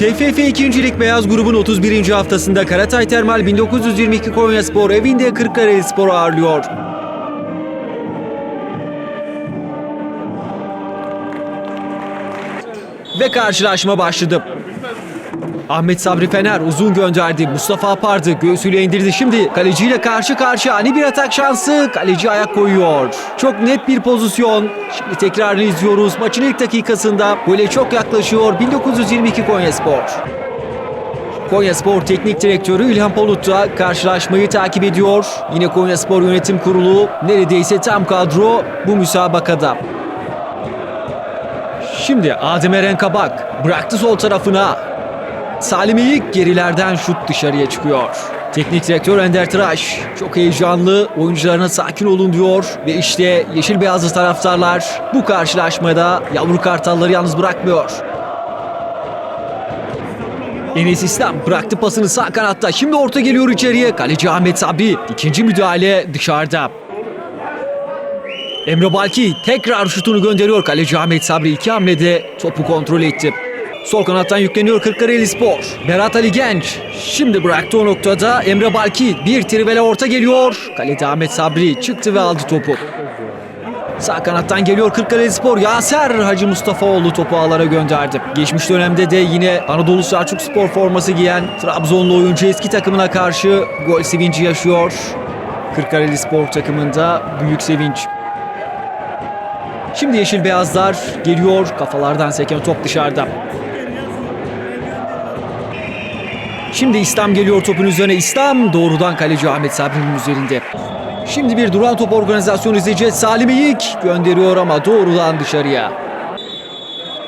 TFF 2. Lig Beyaz grubun 31. haftasında Karatay Termal 1922 Konyaspor evinde Kırklareli Spor'u ağırlıyor. Ve karşılaşma başladı. Ahmet Sabri Fener uzun gönderdi. Mustafa Apardı göğsüyle indirdi. Şimdi kaleciyle karşı karşıya ani bir atak şansı. Kaleci ayak koyuyor. Çok net bir pozisyon. Şimdi tekrarını izliyoruz. Maçın ilk dakikasında gole çok yaklaşıyor. 1922 Konyaspor. Konyaspor Teknik Direktörü İlhan Polut da karşılaşmayı takip ediyor. Yine Konyaspor Yönetim Kurulu neredeyse tam kadro bu müsabakada. Şimdi Adem Eren Kabak bıraktı sol tarafına. Salim İlk gerilerden şut dışarıya çıkıyor. Teknik direktör Ender Tıraş çok heyecanlı oyuncularına sakin olun diyor ve işte yeşil beyazlı taraftarlar bu karşılaşmada yavru kartalları yalnız bırakmıyor. Enes İslam bıraktı pasını sağ kanatta. Şimdi orta geliyor içeriye. Kaleci Ahmet Sabri. ikinci müdahale dışarıda. Emre Balki tekrar şutunu gönderiyor. Kaleci Ahmet Sabri iki hamlede topu kontrol etti. Sol kanattan yükleniyor Kırklareli Spor. Berat Ali Genç şimdi bıraktı o noktada. Emre Balki bir trivele orta geliyor. Kalede Ahmet Sabri çıktı ve aldı topu. Sağ kanattan geliyor Kırklareli Spor. Yaser Hacı Mustafaoğlu topu ağlara gönderdi. Geçmiş dönemde de yine Anadolu Selçuk Spor forması giyen Trabzonlu oyuncu eski takımına karşı gol sevinci yaşıyor. Kırklareli Spor takımında büyük sevinç. Şimdi yeşil beyazlar geliyor. Kafalardan seken top dışarıda. Şimdi İslam geliyor topun üzerine. İslam doğrudan kaleci Ahmet Sabri'nin üzerinde. Şimdi bir duran top organizasyonu izleyeceğiz. Salim İlk gönderiyor ama doğrudan dışarıya.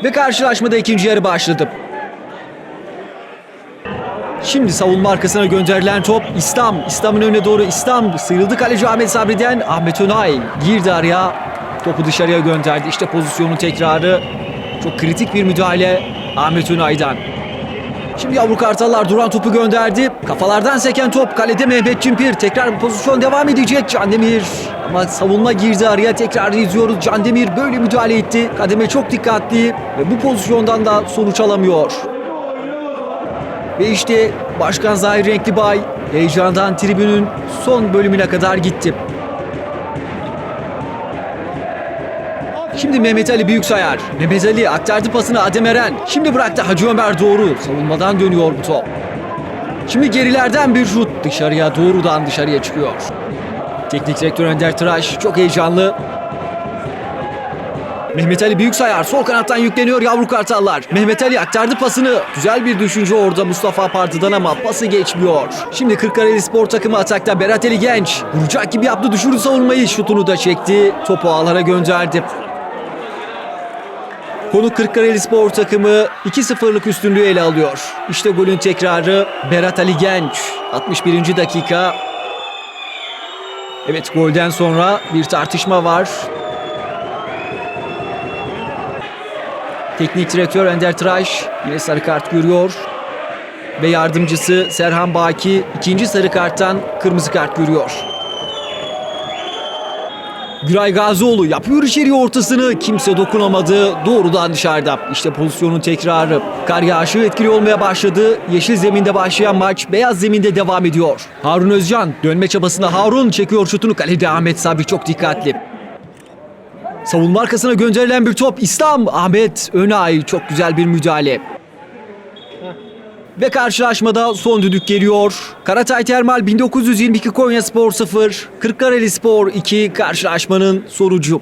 Ve karşılaşmada ikinci yarı başladı. Şimdi savunma arkasına gönderilen top İslam. İslam'ın önüne doğru İslam sıyrıldı kaleci Ahmet Sabri'den. Ahmet Önay girdi araya. Topu dışarıya gönderdi. İşte pozisyonun tekrarı. Çok kritik bir müdahale Ahmet Önay'dan. Şimdi yavru kartallar duran topu gönderdi. Kafalardan seken top kalede Mehmet Cimpir. Tekrar pozisyon devam edecek Candemir. Ama savunma girdi araya tekrar izliyoruz. Candemir böyle müdahale etti. Kademe çok dikkatli ve bu pozisyondan da sonuç alamıyor. Ve işte Başkan Zahir Renklibay heyecandan tribünün son bölümüne kadar gitti. Şimdi Mehmet Ali Büyüksayar. Mehmet Ali aktardı pasını Adem Eren. Şimdi bıraktı Hacı Ömer doğru. Savunmadan dönüyor bu top. Şimdi gerilerden bir şut dışarıya doğrudan dışarıya çıkıyor. Teknik direktör Önder Tıraş çok heyecanlı. Mehmet Ali Büyüksayar sol kanattan yükleniyor yavru kartallar. Mehmet Ali aktardı pasını. Güzel bir düşünce orada Mustafa Partı'dan ama pası geçmiyor. Şimdi Kırklareli Spor takımı atakta Berat Ali Genç. Vuracak gibi yaptı düşürdü savunmayı. Şutunu da çekti. Topu ağlara gönderdi. Konu Kırklareli Spor takımı 2-0'lık üstünlüğü ele alıyor. İşte golün tekrarı Berat Ali Genç. 61. dakika. Evet golden sonra bir tartışma var. Teknik direktör Ender Tıraş yine sarı kart görüyor. Ve yardımcısı Serhan Baki ikinci sarı karttan kırmızı kart görüyor. Güray Gazioğlu yapıyor içeri ortasını. Kimse dokunamadı. Doğrudan dışarıda. İşte pozisyonun tekrarı. Kar yağışı etkili olmaya başladı. Yeşil zeminde başlayan maç beyaz zeminde devam ediyor. Harun Özcan dönme çabasına Harun çekiyor şutunu. Kalede Ahmet Sabri çok dikkatli. Savunma arkasına gönderilen bir top. İslam Ahmet Önay çok güzel bir müdahale. Ve karşılaşmada son düdük geliyor. Karatay Termal 1922 Konya Spor 0, Kırklareli Spor 2 karşılaşmanın sonucu.